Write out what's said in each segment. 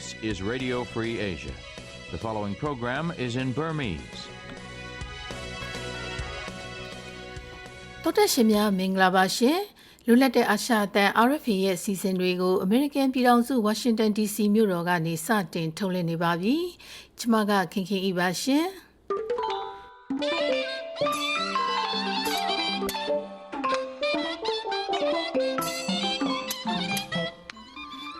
This is Radio Free Asia. The following program is in Burmese. တော်တက်ရှင်များမင်္ဂလာပါရှင်လူလက်တဲ့အာရှအသံ RFA ရဲ့စီစဉ်တွေကို American ပြည်ထောင်စု Washington DC မြို့တော်ကနေစတင်ထုတ်လွှင့်နေပါပြီကျွန်မကခင်ခင်ဤပါရှင်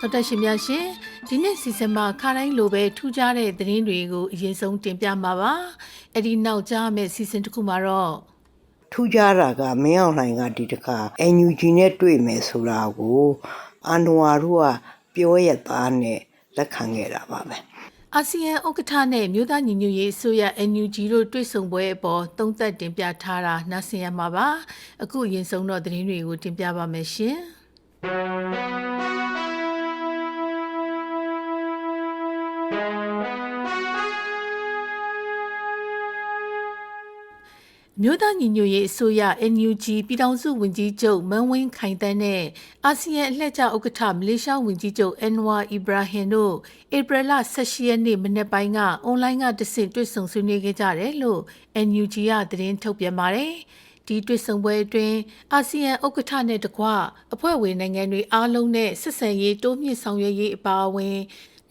တော်တက်ရှင်များရှင် ဒီနေ့စီစဉ်မှာခါတိုင်းလိုပဲထူးခြားတဲ့သတင်းတွေကိုအရင်ဆုံးတင်ပြမှာပါအဲ့ဒီနောက်ကြားမယ့်စီစဉ်တစ်ခုမှာတော့ထူးခြားတာကမင်းအောင်လှိုင်ကဒီတခါ NUG နဲ့တွေ့မယ်ဆိုတာကိုအန်နဝါတို့ကပြောရသားနဲ့လက်ခံခဲ့တာပါပဲအာဆီယံဥက္ကဋ္ဌနဲ့မြို့သားညီညွတ်ရေးအစိုးရ NUG တို့တွေ့ဆုံပွဲအပေါ်သုံးသပ်တင်ပြထားတာနားဆင်ရမှာပါအခုအရင်ဆုံးတော့သတင်းတွေကိုတင်ပြပါမယ်ရှင် မြို့သားညီညွတ်ရေးအစိုးရ NUG ပြည်ထောင်စုဝန်ကြီးချုပ်မန်းဝင်းခိုင်တန်းနဲ့အာဆီယံအလှည့်ကျဥက္ကဋ္ဌမလေးရှားဝန်ကြီးချုပ်အန်ဝါအီဘရာဟင်တို့ဧပြီလ18ရက်နေ့မနေ့ပိုင်းကအွန်လိုင်းကတဆင့်တွေ့ဆုံဆွေးနွေးခဲ့ကြတယ်လို့ NUG ကသတင်းထုတ်ပြန်ပါတယ်။ဒီတွေ့ဆုံပွဲအတွင်းအာဆီယံဥက္ကဋ္ဌနဲ့တကွအဖွဲ့ဝင်နိုင်ငံတွေအားလုံးနဲ့ဆက်ဆံရေးတိုးမြင့်ဆောင်ရွက်ရေးအပါအဝင်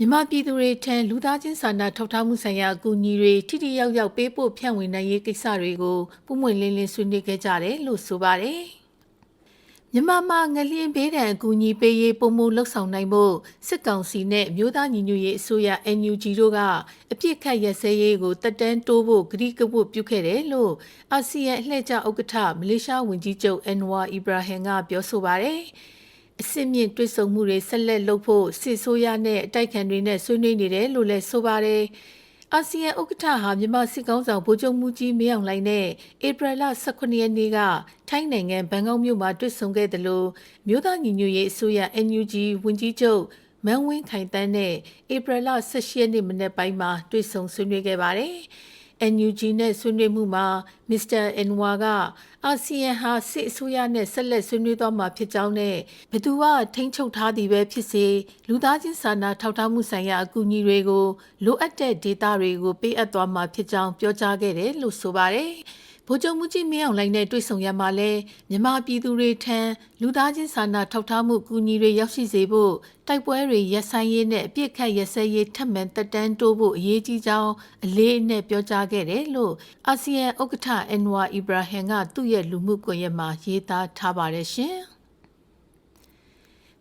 မြန်မာပြည်သူတွေထံလူသားချင်းစာနာထောက်ထားမှုဆိုင်ရာအကူအညီတွေထိထိရောက်ရောက်ပေးပို့ဖြန့်ဝေနိုင်ရေးကိစ္စတွေကိုပုံမှန်လင်းလင်းဆွေးနွေးခဲ့ကြတယ်လို့ဆိုပါတယ်။မြန်မာမှာငလျင်ဘေးဒဏ်အကူအညီပေးရေးပုံမှုလှုပ်ဆောင်နိုင်ဖို့စစ်ကောင်စီနဲ့မြို့သားညီညွတ်ရေးအစိုးရ NUG တို့ကအပြစ်ခတ်ရစဲရေးကိုတက်တန်းတိုးဖို့ဂရိကဝတ်ပြုခဲ့တယ်လို့အာဆီယံအလှည့်ကျဥက္ကဋ္ဌမလေးရှားဝန်ကြီးချုပ်အန်ဝါအီဘရာဟင်ကပြောဆိုပါတယ်။ အစစ်မြင့်တွစ်ဆုံမှုတွေဆက်လက်လုပ်ဖို့စစ်ဆိုးရနဲ့အတိုက်ခံတွေနဲ့ဆွေးနွေးနေတယ်လို့လည်းဆိုပါတယ်။အာဆီယံဥက္ကဋ္ဌဟာမြန်မာစစ်ကောင်းဆောင်ဗိုလ်ချုပ်မှုကြီးမင်းအောင်လှိုင်နဲ့ဧပြီလ18ရက်နေ့ကထိုင်းနိုင်ငံဘန်ကောက်မြို့မှာတွေ့ဆုံခဲ့တယ်လို့မြို့သားညီညွတ်ရေးအစိုးရ NUG ဝန်ကြီးချုပ်မန်ဝင်းခိုင်တန်းနဲ့ဧပြီလ18ရက်နေ့မနေ့ပိုင်းမှာတွေ့ဆုံဆွေးနွေးခဲ့ပါတယ်။ NUG နဲ့ဆွေးနွေးမှုမှာ မစ္စတာအန်ဝါကအာဆီယံဟာစစ်အစိုးရနဲ့ဆက်လက်ဆွေးနွေးသွားမှာဖြစ်ကြောင်းနဲ့ဘသူကထိန်းချုပ်ထားသည်ပဲဖြစ်စေလူသားချင်းစာနာထောက်ထားမှုဆိုင်ရာအကူအညီတွေကိုလိုအပ်တဲ့ဒေတာတွေကိုပေးအပ်သွားမှာဖြစ်ကြောင်းပြောကြားခဲ့တယ်လို့ဆိုပါတယ်။ ဗိုလ်ချုပ်မှုကြီးမင်းအောင်လှိုင်နဲ့တွေ့ဆုံရမှာလဲမြန်မာပြည်သူတွေထံလူသားချင်းစာနာထောက်ထားမှုကူညီတွေရောက်ရှိစေဖို့တိုက်ပွဲတွေရပ်ဆိုင်ရေးနဲ့အပြစ်ခတ်ရစဲရေးထပ်မံတက်တန်းတိုးဖို့အရေးကြီးကြောင်းအလေးအနက်ပြောကြားခဲ့တယ်လို့အာဆီယံဥက္ကဋ္ဌအန်ဝါအီဘရာဟင်ကသူ့ရဲ့လူမှုကွန်ရက်မှာရေးသားထားပါတယ်ရှင်။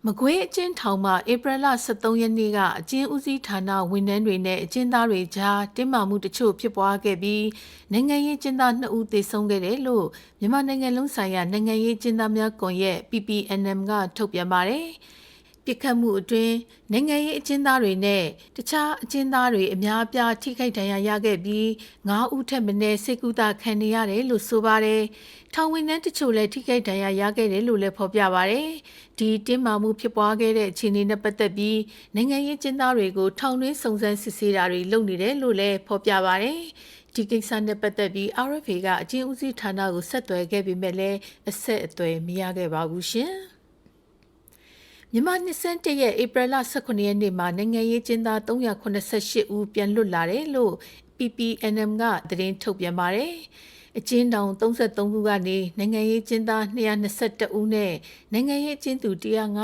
မကွေးအကျဉ်းထောင်မှာဧပြီလ23ရက်နေ့ကအကျဉ်းဦးစီးဌာနဝန်ထမ်းတွေနဲ့အကျဉ်းသားတွေကြားတင်းမာမှုတချို့ဖြစ်ပွားခဲ့ပြီးနိုင်ငံရေးကျဉ်းသား2ဦးသေဆုံးခဲ့တယ်လို့မြန်မာနိုင်ငံလုံးဆိုင်ရာနိုင်ငံရေးကျဉ်းသားများကွန်ရက် PPNM ကထုတ်ပြန်ပါတယ်။ ပြစ်ခတ်မှုအတွင်းနိုင်ငံရေးအကျဉ်းသားတွေနဲ့တခြားအကျဉ်းသားတွေအများအပြားထိခိုက်ဒဏ်ရာရခဲ့ပြီး9ဦးထက်မနည်းစိတ်ကူးတာခံနေရတယ်လို့ဆိုပါတယ်။ထောင်ဝင်နှန်းတချို့လည်းထိခိုက်ဒဏ်ရာရခဲ့တယ်လို့လည်းဖော်ပြပါတယ်။ဒီတင်းမာမှုဖြစ်ပွားခဲ့တဲ့အခြေအနေနဲ့ပတ်သက်ပြီးနိုင်ငံရေးကျဉ်းသားတွေကိုထောင်တွင်းစုံစမ်းစစ်ဆေးတာတွေလုပ်နေတယ်လို့လည်းဖော်ပြပါတယ်။ဒီကိစ္စနဲ့ပတ်သက်ပြီး RFA ကအကျဉ်းဦးစီးဌာနကိုဆက်သွယ်ခဲ့ပေမဲ့လည်းအဆက်အသွယ်မရခဲ့ပါဘူးရှင်။ မြန်မာနှစ်ဆန်းတရက်ဧပြီလ18ရက်နေ့မှာနိုင်ငံရေးကျင်းသား388ဦးပြန်လွတ်လာတယ်လို့ PPNM ကသတင်းထုတ်ပြန်ပါတယ်။အကျဉ်းတောင်33ခုကနေနိုင်ငံရေးကျင်းသား221ဦးနဲ့နိုင်ငံရေးကျင်းသူ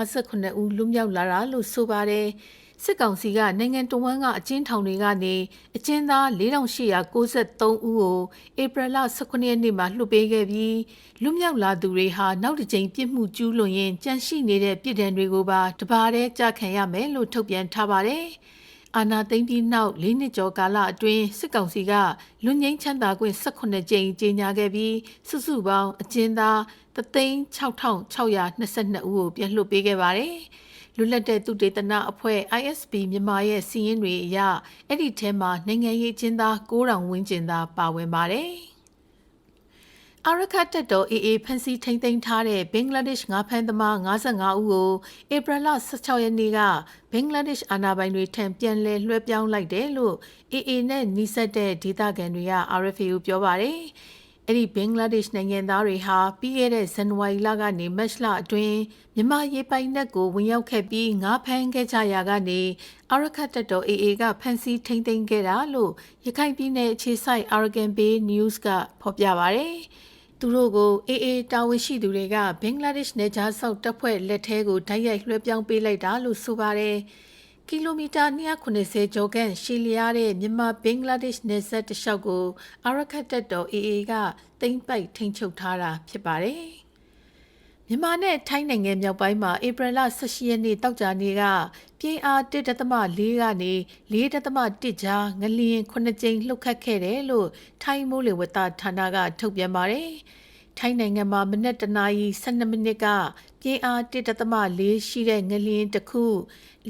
158ဦးလွတ်မြောက်လာတာလို့ဆိုပါတယ်။ စစ်ကောင်စီကနိုင်ငံတော်ဝန်ကအကျဉ်းထောင်တွေကနေအကျဉ်းသား4893ဦးကိုဧပြီလ18ရက်နေ့မှာလွှတ်ပေးခဲ့ပြီးလွတ်မြောက်လာသူတွေဟာနောက်တစ်ကြိမ်ပြစ်မှုကျူးလွန်ရင်ကြန့်ရှိနေတဲ့ပြည်ဒဏ်တွေကိုပါတပါးတည်းကြခံရမယ်လို့ထုတ်ပြန်ထားပါတယ်။အာနာသိမ့်ပြီးနောက်၄နှစ်ကျော်ကာလအတွင်းစစ်ကောင်စီကလူငင်းချမ်းသာခွင့်18ကြိမ်ကြေညာခဲ့ပြီးစုစုပေါင်းအကျဉ်းသား36622ဦးကိုပြန်လွှတ်ပေးခဲ့ပါတယ်။ လွတ်လပ်တဲ့သူတေသနအဖွဲ့ ISP မြန်မာရဲ့စီးရင်တွေအရအဲ့ဒီထဲမှာနိုင်ငံရေးကျင်းသား9000ဝန်းကျင်သာပါဝင်ပါတယ်။အာရခတ်တက်တော် AA ဖန်စီထိမ့်သိမ်းထားတဲ့ဘင်္ဂလားဒေ့ရှ်ငါးဖမ်းသမား55ဦးကိုဧပြီလ16ရက်နေ့ကဘင်္ဂလားဒေ့ရှ်အာဏာပိုင်တွေထံပြန်လည်လွှဲပြောင်းလိုက်တယ်လို့ AA နဲ့နှိစက်တဲ့ဒေသခံတွေက RFA ကိုပြောပါတယ်။ အဲ့ဒီဘင်္ဂလားဒေ့ရှ်နိုင်ငံသားတွေဟာပြီးခဲ့တဲ့ဇန်နဝါရီလကနေမတ်လအတွင်းမြန်မာရေပိုင်နက်ကိုဝင်ရောက်ခဲ့ပြီးငါးဖမ်းခဲ့ကြရာကနေအာရခတ်တပ်တော် AA ကဖမ်းဆီးထိန်းသိမ်းခဲ့တာလို့ရခိုင်ပြည်နယ်အခြေစိုက် Arakan Bay News ကဖော်ပြပါရယ်သူတို့ကို AA တာဝန်ရှိသူတွေကဘင်္ဂလားဒေ့ရှ်နယ်ခြားဆောက်တပ်ဖွဲ့လက်ထဲကိုတိုက်ရိုက်လွှဲပြောင်းပေးလိုက်တာလို့ဆိုပါတယ် ကီလိုမီတာ290ကျော်ခန့်ရှည်လျားတဲ့မြန်မာဘင်္ဂလားဒေ့ရှ်နယ်စပ်တစ်လျှောက်ကိုအာရခတ်တပ်တော် AA ကတိမ့်ပိုက်ထိန်းချုပ်ထားတာဖြစ်ပါတယ်။မြန်မာနဲ့ထိုင်းနိုင်ငံမြောက်ပိုင်းမှာဧပြီလ18ရက်နေ့တောက်ကြနေ့ကပြင်းအား1.4ကနေ4.1ကြားငလျင်9ကြိမ်လှုပ်ခတ်ခဲ့တယ်လို့ထိုင်းမိုးလေဝသဌာနကထုတ်ပြန်ပါတယ်။ ထိုင်းနိုင်ငံမှာမနက်တနာရီ12မိနစ်ကပြင်းအား1.4ရှိတဲ့ငလျင်တစ်ခု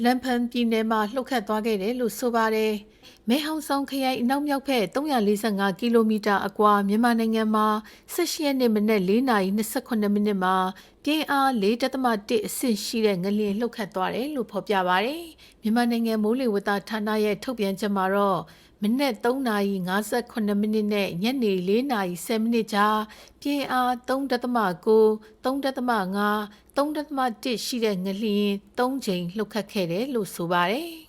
လမ်ဖန်ပြည်နယ်မှာလှုပ်ခတ်သွားခဲ့တယ်လို့ဆိုပါတယ်။မဲဟောင်ဆောင်ခရိုင်အနောက်မြောက်ဘက်345ကီလိုမီတာအကွာမြန်မာနိုင်ငံမှာ16ရက်နေ့မနက်4နာရီ28မိနစ်မှာပြင်းအား4.1အဆင့်ရှိတဲ့ငလျင်လှုပ်ခတ်သွားတယ်လို့ဖော်ပြပါတယ်။မြန်မာနိုင်ငံမိုးလေဝသဌာနရဲ့ထုတ်ပြန်ချက်မှာတော့ မနက်3:58မိနစ်နဲ့ညနေ4:10မိနစ်ကြားပြင်းအား3.9 3.5 3.1ရှိတဲ့ငလျင်3ချိန်လှုပ်ခတ်ခဲ့တယ်လို့ဆိုပါတယ်။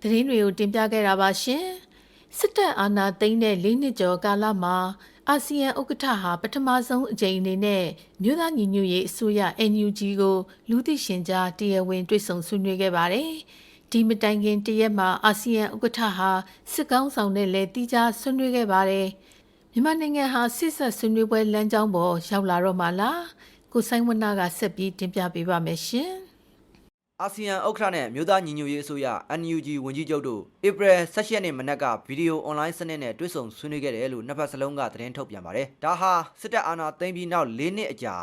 သတင်းတွေကိုတင်ပြခဲ့တာပါရှင်။ စစ်တပ်အာဏာသိမ်းတဲ့၄နှစ်ကျော်ကာလမှာအာဆီယံဥက္ကဋ္ဌဟာပထမဆုံးအကြိမ်အနေနဲ့မြို့သားညီညွတ်ရေးအစိုးရ NUG ကိုလူသိရှင်ကြားတရားဝင်တွေ့ဆုံဆွေးနွေးခဲ့ပါတယ်။ဒီမတိုင်ခင်တရက်မှာအာဆီယံဥက္ကဋ္ဌဟာစစ်ကောင်းဆောင်နဲ့လည်းတီးခြားဆွေးနွေးခဲ့ပါတယ်။မြန်မာနိုင်ငံဟာစစ်ဆက်ဆွေးနွေးပွဲလမ်းကြောင်းပေါ်ရောက်လာတော့မှလား။ကိုဆိုင်ဝနကဆက်ပြီးတင်ပြပေးပါမယ်ရှင်။ အာဆီယံဥက္ကဋ္ဌနဲ့မြို့သားညီညွတ်ရေးအစိုးရ NUG ဝန်ကြီးချုပ်တို့ဧပြီ16ရက်နေ့မနက်ကဗီဒီယိုအွန်လိုင်းစနစ်နဲ့တွေ့ဆုံဆွေးနွေးခဲ့တယ်လို့နှစ်ဖက်စလုံးကသတင်းထုတ်ပြန်ပါတယ်။ဒါဟာစစ်တပ်အာဏာသိမ်းပြီးနောက်၄နှစ်အကြာ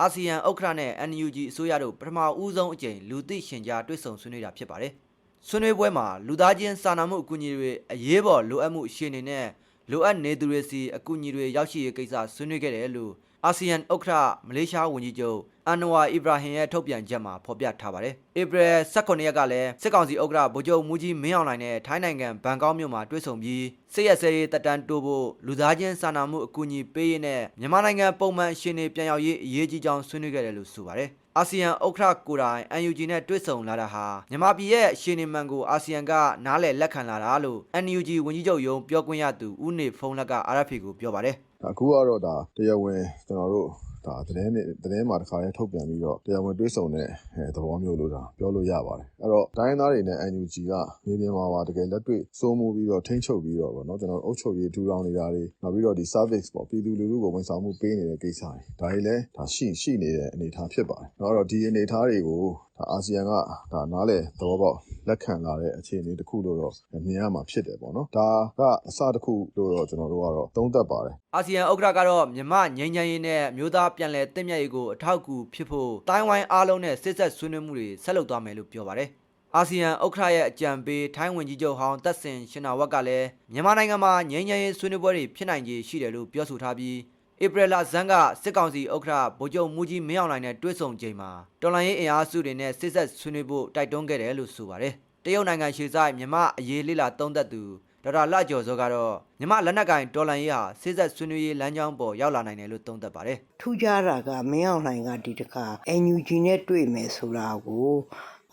အာဆီယံဥက္ကဋ္ဌနဲ့ NUG အစိုးရတို့ပထမဦးဆုံးအကြိမ်လူသိရှင်ကြားတွေ့ဆုံဆွေးနွေးတာဖြစ်ပါတယ်။ဆွေးနွေးပွဲမှာလူသားချင်းစာနာမှုအကူအညီတွေအရေးပေါ်လိုအပ်မှုအခြေအနေနဲ့လိုအပ်နေသူတွေစီအကူအညီတွေရောက်ရှိရေးကိစ္စဆွေးနွေးခဲ့တယ်လို့အာဆီယံဥက္ကဋ္ဌမလေးရှားဝန်ကြီးချုပ် အန်နဝါအီဘရာဟင်ရဲ့ထုတ်ပြန်ချက်မှာဖော်ပြထားပါတယ်။ဧပြီ18ရက်ကလည်းစစ်ကောင်စီဥက္ကဋ္ဌဗိုလ်ချုပ်မူကြီးမင်းအောင်လှိုင်နဲ့ထိုင်းနိုင်ငံဘန်ကောက်မြို့မှာတွေ့ဆုံပြီးစစ်ရက်စဲရေးတပ်တန်းတိုးဖို့လူသားချင်းစာနာမှုအကူအညီပေးရေးနဲ့မြန်မာနိုင်ငံပုံမှန်ရှင်နေပြန်ရောက်ရေးအရေးကြီးကြောင်းဆွေးနွေးခဲ့တယ်လို့ဆိုပါတယ်။အာဆီယံဥက္ကဋ္ဌကိုယ်တိုင် NUG နဲ့တွေ့ဆုံလာတာဟာမြန်မာပြည်ရဲ့ရှင်နေမှန်ကိုအာဆီယံကနားလည်လက်ခံလာတာလို့ NUG ဝန်ကြီးချုပ်ရုံးပြောခွင့်ရသူဦးနေဖုံးလက်က RFA ကိုပြောပါတယ်အခုကတော့ဒါတရားဝင်ကျွန်တော်တို့ ဒါသတင်းနဲ့သတင်းမှာတစ်ခါတည်းထုတ်ပြန်ပြီးတော့တရားဝင်တွေးဆုံတဲ့သဘောမျိုးလို့ဒါပြောလို့ရပါတယ်အဲ့တော့တိုင်းသားတွေနဲ့ NUG ကနေပြည်မှာပါတကယ်လက်တွေ့စိုးမိုးပြီးတော့ထိမ့်ချုပ်ပြီးတော့ဗောနော်ကျွန်တော်အုပ်ချုပ်ရေးထူထောင်နေတာတွေနောက်ပြီးတော့ဒီ service ပေါ့ပြည်သူလူထုကိုဝန်ဆောင်မှုပေးနေတဲ့ကိစ္စတွေဒါတွေလည်းဒါရှိရှိနေတဲ့အနေအထားဖြစ်ပါတယ်နောက်တော့ဒီအနေအထားတွေကိုဒါအာဆီယံကဒါနားလေသဘောပေါက်လက်ခံလာတဲ့အခြေအနေတစ်ခုလို့တော့မြင်ရမှာဖြစ်တယ်ပေါ့နော်ဒါကအစတစ်ခုလို့တော့ကျွန်တော်တို့ကတော့သုံးသပ်ပါတယ် အာဆီယံဥက္ကဋ္ဌကတော့မြန်မာငြိမ်းချမ်းရေးနဲ့မျိုးသားပြန်လည်တည်မြဲရေးကိုအထောက်အကူဖြစ်ဖို့တိုင်းဝိုင်းအားလုံးနဲ့စစ်ဆက်ဆွေးနွေးမှုတွေဆက်လုပ်သွားမယ်လို့ပြောပါတယ်။အာဆီယံဥက္ကဋ္ဌရဲ့အကြံပေးထိုင်းဝန်ကြီးချုပ်ဟောင်းတက်ဆင်ရှင်နာဝက်ကလည်းမြန်မာနိုင်ငံမှာငြိမ်းချမ်းရေးဆွေးနွေးပွဲတွေဖြစ်နိုင်ခြေရှိတယ်လို့ပြောဆိုထားပြီးဧပြီလဇန်ကစစ်ကောင်စီဥက္ကဋ္ဌဗိုလ်ချုပ်မူကြီးမင်းအောင်လှိုင်နဲ့တွေ့ဆုံချိန်မှာတော်လှန်ရေးအင်အားစုတွေနဲ့စစ်ဆက်ဆွေးနွေးဖို့တိုက်တွန်းခဲ့တယ်လို့ဆိုပါတယ်။တရုတ်နိုင်ငံရှေ့ဆိုင်မြန်မာအရေးလေးလာသုံးသက်သူ ဒေါက်တာလှကျော်စောကတော့မြန်မာလက်နက်ကင်တော်လှန်ရေးဟာစစ်ဆက်ဆွေးနွေးရေးလမ်းကြောင်းပေါ်ရောက်လာနိုင်တယ်လို့သုံးသပ်ပါတယ်ထူးခြားတာကမင်းအောင်လှိုင်ကဒီတခါ NUG နဲ့တွေ့မယ်ဆိုတာကို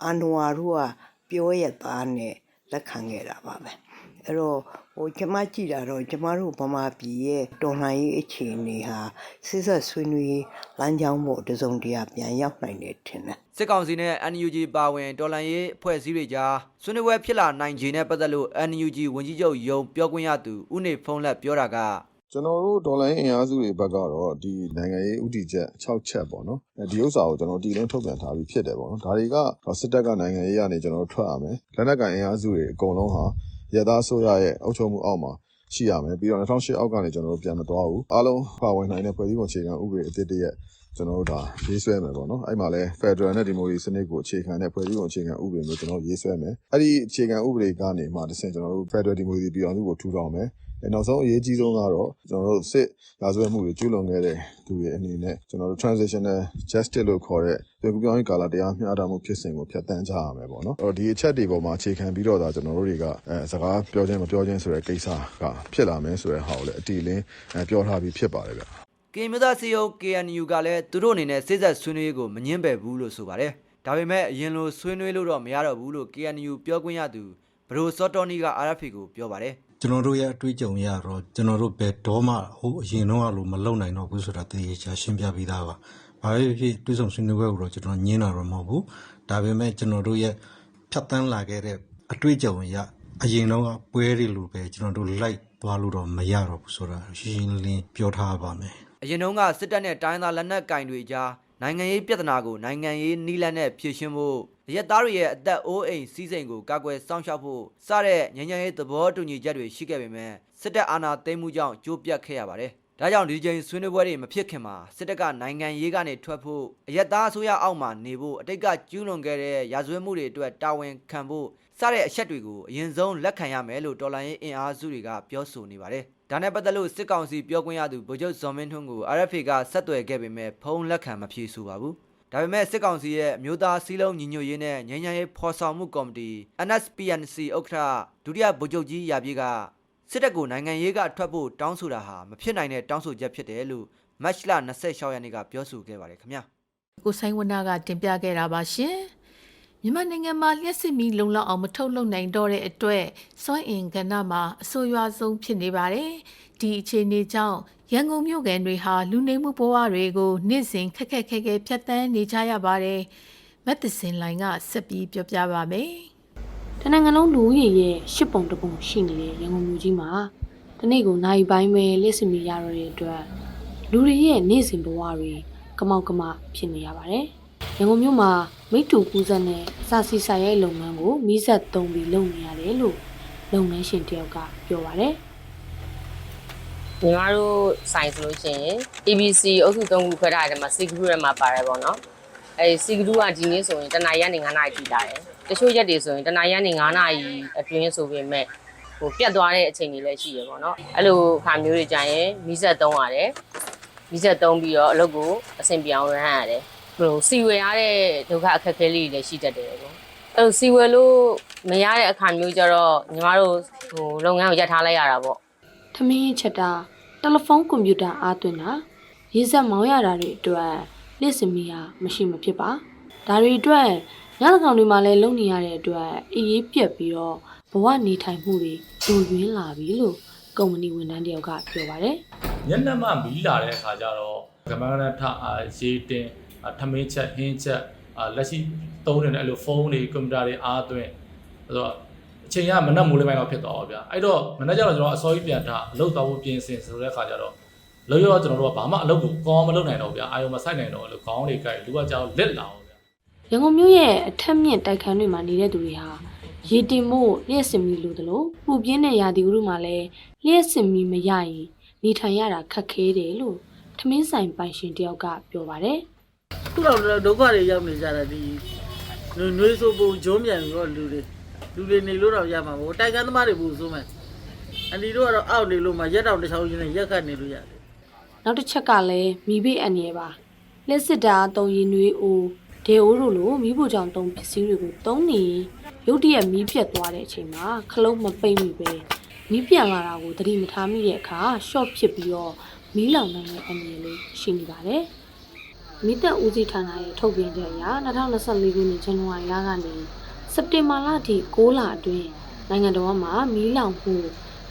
အန်နဝါတို့ကပြောရသားနဲ့လက်ခံခဲ့တာပါပဲ အဲ့တော့ဟိုကျမကြည့်တာတော့ကျမတို့ဗမာပြည်ရဲ့တော်လှန်ရေးအခြေအနေဟာစစ်ဆက်ဆွေးနွေးရေးလမ်းကြောင်းပေါ်တစ်စုံတရာပြန်ရောက်နိုင်တယ်ထင်တယ်စစ်ကောင်စီနဲ့ NUG ပါဝင်တော်လှန်ရေးအဖွဲ့အစည်းတွေကြားဆွေးနွေးပွဲဖြစ်လာနိုင်ခြေနဲ့ပတ်သက်လို့ NUG ဝန်ကြီးချုပ်ယုံပြောခွင့်ရသူဦးနေဖုံးလက်ပြောတာကကျွန်တော်တို့ဒေါ်လာရင်းအင်အားစုတွေဘက်ကတော့ဒီနိုင်ငံရေးဥတီချက်6ချက်ပေါ့နော်အဲဒီဥစ္စာကိုကျွန်တော်တီလင်းထုတ်ပြန်ထားပြီးဖြစ်တယ်ပေါ့နော်ဒါတွေကစစ်တပ်ကနိုင်ငံရေးကနေကျွန်တော်တို့ထွက်ရမယ်လက်နက်ကန်အင်အားစုတွေအကုန်လုံးဟာ ရသားဆိုရရဲ့အုပ်ချုပ်မှုအောက်မှာရှိရမယ်ပြီးတော့2008အောက်ကနေကျွန်တော်တို့ပြန်မသွားဘူးအားလုံးပါဝင်နိုင်တဲ့ဖွဲ့စည်းပုံအခြေခံဥပဒေအသစ်တရက်ကျွန်တော်တို့ဒါရေးဆွဲမယ်ပေါ့နော်အဲ့မှာလဲ Federal နဲ့ Democracy စနစ်ကိုအခြေခံတဲ့ဖွဲ့စည်းပုံအခြေခံဥပဒေမျိုးကျွန်တော်ရေးဆွဲမယ်အဲ့ဒီအခြေခံဥပဒေကနေမှတစ်ဆင့်ကျွန်တော်တို့ Federal Democracy ပြည်အောင်စုကိုထူထောင်မယ်အဲ နောက်ဆုံးအရေးကြီးဆုံးကတော့ကျွန်တော်တို့စစ်ရာဇဝတ်မှုတွေကျူးလွန်ခဲ့တဲ့သူတွေအနေနဲ့ကျွန်တော်တို့ transitional justice လို့ခေါ်တဲ့ဒီကူပြောင်းရေးကာလတရားမျှတမှုဖြစ်စဉ်ကိုဖျက်ဆီးကြရမယ်ပေါ့နော်အဲ့တော့ဒီအချက်တွေပေါ်မှာအခြေခံပြီးတော့ဒါကျွန်တော်တို့တွေကအဲစကားပြောချင်းမပြောချင်းဆိုတဲ့ကိစ္စကဖြစ်လာမယ်ဆိုတဲ့ဟာကိုလည်းအတီလင်းအဲပြောထားပြီးဖြစ်ပါတယ်ဗျကင်မျိုးသားစီယုံ KNU ကလည်းသူတို့အနေနဲ့စိတ်ဆက်ဆွေးနွေးရေးကိုမငင်းပယ်ဘူးလို့ဆိုပါတယ်။ဒါပေမဲ့အရင်လိုဆွေးနွေးလို့တော့မရတော့ဘူးလို့ KNU ပြောခွင့်ရသူဘရိုစောတော်နီက RFA ကိုပြောပါတယ် ကျွန်တော်တို့ရဲ့အတွေ့အကြုံရတော့ကျွန်တော်တို့ဘယ်တော့မှဟိုအရင်တော့လို့မလုံနိုင်တော့ဘူးဆိုတာသိရချာရှင်းပြပြီးသားပါ။ဘာပဲဖြစ်ဖြစ်တွေးဆောင်ဆွေးနွေးပွဲကိုတော့ကျွန်တော်ညင်းတာတော့မဟုတ်ဘူး။ဒါပေမဲ့ကျွန်တော်တို့ရဲ့ဖြတ်တန်းလာခဲ့တဲ့အတွေ့အကြုံရအရင်တော့ကပွဲတွေလိုပဲကျွန်တော်တို့လိုက်သွားလို့တော့မရတော့ဘူးဆိုတာရှင်းရှင်းလင်းလင်းပြောထားပါမယ်။။အရင်တုန်းကစစ်တပ်နဲ့တိုင်းသားလက်နက်ကင်တွေကြားနိုင်ငံရေးပြဿနာကိုနိုင်ငံရေးနီးလန်းနဲ့ဖြေရှင်းဖို့အ ရက်သားတွေရဲ့အသက်အိုးအိမ်စီးစိမ်ကိုကာကွယ်စောင့်ရှောက်ဖို့စတဲ့ငញ្ញရေးသဘောတူညီချက်တွေရှိခဲ့ပေမဲ့စစ်တပ်အာဏာသိမ်းမှုကြောင့်ကြိုးပြတ်ခဲ့ရပါတယ်။ဒါကြောင့်ဒီချိန်ဆွေးနွေးပွဲတွေမဖြစ်ခင်မှာစစ်တပ်ကနိုင်ငံရေးကနေထွက်ဖို့အရက်သားအစိုးရအောက်မှာနေဖို့အတိတ်ကကျူးလွန်ခဲ့တဲ့ရာဇဝတ်မှုတွေအတွက်တာဝန်ခံဖို့စတဲ့အချက်တွေကိုအရင်ဆုံးလက်ခံရမယ်လို့တော်လှန်ရေးအင်အားစုတွေကပြောဆိုနေပါတယ်။ဒါနဲ့ပတ်သက်လို့စစ်ကောင်စီပြောခွင့်ရသူဗိုလ်ချုပ်ဇော်မင်းထွန်းကို RFA ကဆက်သွယ်ခဲ့ပေမဲ့ဖုန်းလက်ခံမဖြေဆိုပါဘူး။ ဒါပေမဲ့စစ်ကောင်စီရဲ့အမျိုးသားစီးလုံးညီညွတ်ရေးနဲ့ငြိမ်းချမ်းရေးဖော်ဆောင်မှုကော်မတီ NSPNC ဥက္ကဋ္ဌဒုတိယဗိုလ်ချုပ်ကြီးရာပြေကစစ်တပ်ကိုနိုင်ငံရေးကထွက်ဖို့တောင်းဆိုတာဟာမဖြစ်နိုင်တဲ့တောင်းဆိုချက်ဖြစ်တယ်လို့မတ်လ26ရက်နေ့ကပြောဆိုခဲ့ပါတယ်ခင်ဗျာ။ကိုဆိုင်ဝနာကတင်ပြခဲ့တာပါရှင်မြန်မာနိုင်ငံမှာလျှက်စစ်မီလုံလောက်အောင်မထုတ်လုပ်နိုင်တော့တဲ့အတွက်စွမ်းအင်ကဏ္ဍမှာအဆိုးရွားဆုံးဖြစ်နေပါတယ် ဒီအခြေအနေကြောင့်ရန်ကုန်မြို့ကန်တွေဟာလူနေမှုဘဝတွေကိုနေ့စဉ်ခက်ခက်ခဲခဲဖြတ်တန်းနေကြရပါတယ်မတ်တစင်လိုင်းကဆက်ပြီးပြောပြပါမယ်တနင်္ဂနွေလူဦးရေရဲ့ရှစ်ပုံတစ်ပုံရှိနေတဲ့ရန်ကုန်မြို့ကြီးမှာတနေ့ကိုနိုင်ပိုင်းပဲလက်စမီရတော့တဲ့အတွက်လူတွေရဲ့နေ့စဉ်ဘဝတွေကမောက်ကမဖြစ်နေရပါတယ်။ရန်ကုန်မြို့မှာမိတ္တူကူးစက်နဲ့စာစီဆိုင်ရဲ့လုပ်ငန်းကိုမိဆက်သုံးပြီးလုပ်နေရတယ်လို့လုပ်ငန်းရှင်တယောက်ကပြောပါတယ်။ ညီမတို့ဆိုင်ဆိုလို့ရှိရင် ABC အုပ်စု၃ခုခွဲထားတဲ့မှာ C group ထဲမှာပါတယ်ပေါ့နော်အဲ C group ကဒီနေ့ဆိုရင်တနာရီကနေ9နာရီထိလာတယ်တချို့ရက်တွေဆိုရင်တနာရီကနေ9နာရီအတွင်းဆိုပေမဲ့ဟိုပြတ်သွားတဲ့အချိန်တွေလည်းရှိရပေါ့နော်အဲ့လိုခါမျိုးတွေကြရင်မီးဆက်သုံးရတယ်မီးဆက်သုံးပြီးတော့အလုပ်ကိုအဆင်ပြေအောင်ရမ်းရတယ်ဟိုစီဝယ်ရတဲ့ဒုက္ခအခက်အခဲလေးတွေလည်းရှိတတ်တယ်ပေါ့အဲ့လိုစီဝယ်လို့မရတဲ့အခါမျိုးကြတော့ညီမတို့ဟိုလုပ်ငန်းကိုရပ်ထားလိုက်ရတာပေါ့ထမင်းချက်တာ တယ်လီဖုန်းကွန်ပျူတာအားသွင်းတာရေးဆက်မောင်းရတာတွေအတွက်လက်စမီဟာမရှိမဖြစ်ပါဒါတွေအတွက်ညသကောင်တွေမှာလည်းလုံနေရတဲ့အတွက်အေးအေးပြက်ပြီးတော့ဘဝနေထိုင်မှုတွေလူရင်းလာပြီလို့ကုမ္ပဏီဝန်ထမ်းတယောက်ကပြောပါတယ်ညနေမှမီးလာတဲ့အခါကျတော့ကမ္ဘာရထအာရေတင်အာထမင်းချက်ဟင်းချက်အာလက်ရှိသုံးနေတဲ့အဲ့လိုဖုန်းတွေကွန်ပျူတာတွေအားသွင်းဆိုတော့ အချိန်ကမနက်မိုးလေးပိုင်းတော့ဖြစ်သွားပါဗျာအဲ့တော့မနက်ကျတော့ကျွန်တော်အစောကြီးပြန်ထားအလုပ်သွားဖို့ပြင်ဆင်ဆိုတဲ့အခါကျတော့လို့ရောကျွန်တော်တို့ကဘာမှအလုပ်ကိုကောင်းမလုပ်နိုင်တော့ဘူးဗျာအာယုံမဆိုင်နိုင်တော့လို့ခေါင်းတွေကြိုက်လူကကြောက်လက်လာအောင်ဗျာရန်ကုန်မြို့ရဲ့အထက်မြင့်တိုက်ခန်းတွေမှာနေတဲ့သူတွေဟာရေတင်မို့လျှက်စင်မီလို့တလို့ပူပြင်းတဲ့ရာသီဥတုမှာလည်းလျှက်စင်မီမရရင်နေထိုင်ရတာခက်ခဲတယ်လို့ထမင်းဆိုင်ပိုင်ရှင်တယောက်ကပြောပါတယ်ခုတော့ဒုက္ခတွေရောက်နေကြတာဒီနွေနွေးဆိုပုံဂျုံးမြန်ပြီးတော့လူတွေ လူတွေနေလို့တော့ရမှာပေါ့တိုက်ကန်းသမားတွေပူဆိုးမယ်အန်ဒီတို့ကတော့အောက်နေလို့မှရက်တောင်တစ်ချောင်းချင်းနဲ့ရက်ခတ်နေလို့ရတယ်နောက်တစ်ချက်ကလည်းမိဘအန်ရယ်ပါလက်စစ်တာတုံရီနွေးအိုးဒေအိုးတို့လိုမိဖို့ကြောင့်တုံပစ္စည်းတွေကိုတုံးနေရုတ်တရက်မီးပြတ်သွားတဲ့အချိန်မှာခလုံးမပိတ်မိပဲမီးပြန်လာတာကိုသတိမထားမိတဲ့အခါရှော့ဖြစ်ပြီးတော့မီးလောင်နိုင်တဲ့အန်ရယ်လေးရှိနေပါတယ်မိသက်ဦးစီးဌာနရဲ့ထုတ်ပြန်ချက်အရ2024ခုနှစ်ဇန်နဝါရီလကနေ စက်တင်ဘာလအထိ6လအတွင်းနိုင်ငံတော်မှာမီးလောင်မှု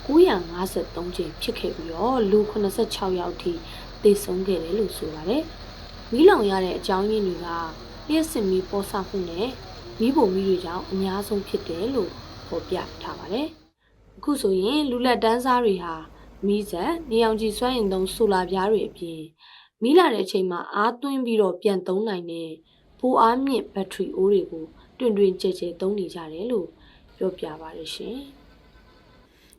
953ကြိမ်ဖြစ်ခဲ့ပြီးတော့လူ86ယောက်ထိသေဆုံးခဲ့တယ်လို့ဆိုပါတယ်။မီးလောင်ရတဲ့အကြောင်းရင်းတွေကလျှက်စင်မီပေါ်ဆမှုနဲ့မီးပုံမီးတွေကြောင့်အများဆုံးဖြစ်တယ်လို့ဖော်ပြထားပါတယ်။အခုဆိုရင်လူလက်တန်းစားတွေဟာမီးစက်နေအောင်ကြည်စွမ်းအင်သုံးဆိုလာပြားတွေအပြင်မီးလာတဲ့အချိန်မှာအားသွင်းပြီးတော့ပြန်သုံးနိုင်တဲ့ဖိုးအားမြင့်ဘက်ထရီအိုးတွေကို တွင်တွင်ကျဲကျဲသုံးနေကြတယ်လို့ပြောပြပါတယ်ရှင်။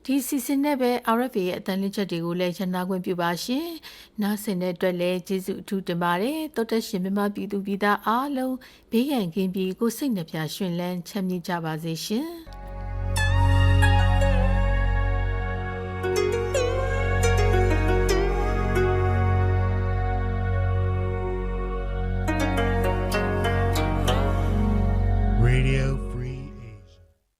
ဒီစီစဉ်နဲ့ပဲ RFA ရဲ့အတန်လင်းချက်တွေကိုလည်းရန်နာခွင့်ပြုပါရှင်။နားဆင်တဲ့အတွက်လည်းကျေးဇူးအထူးတင်ပါတယ်။တောတက်ရှင်မြမပြည်သူပြည်သားအားလုံးဘေးရန်ကင်းပြီးကိုယ်စိတ်နှပြရှင်လန်းချမ်းမြေ့ကြပါစေရှင်။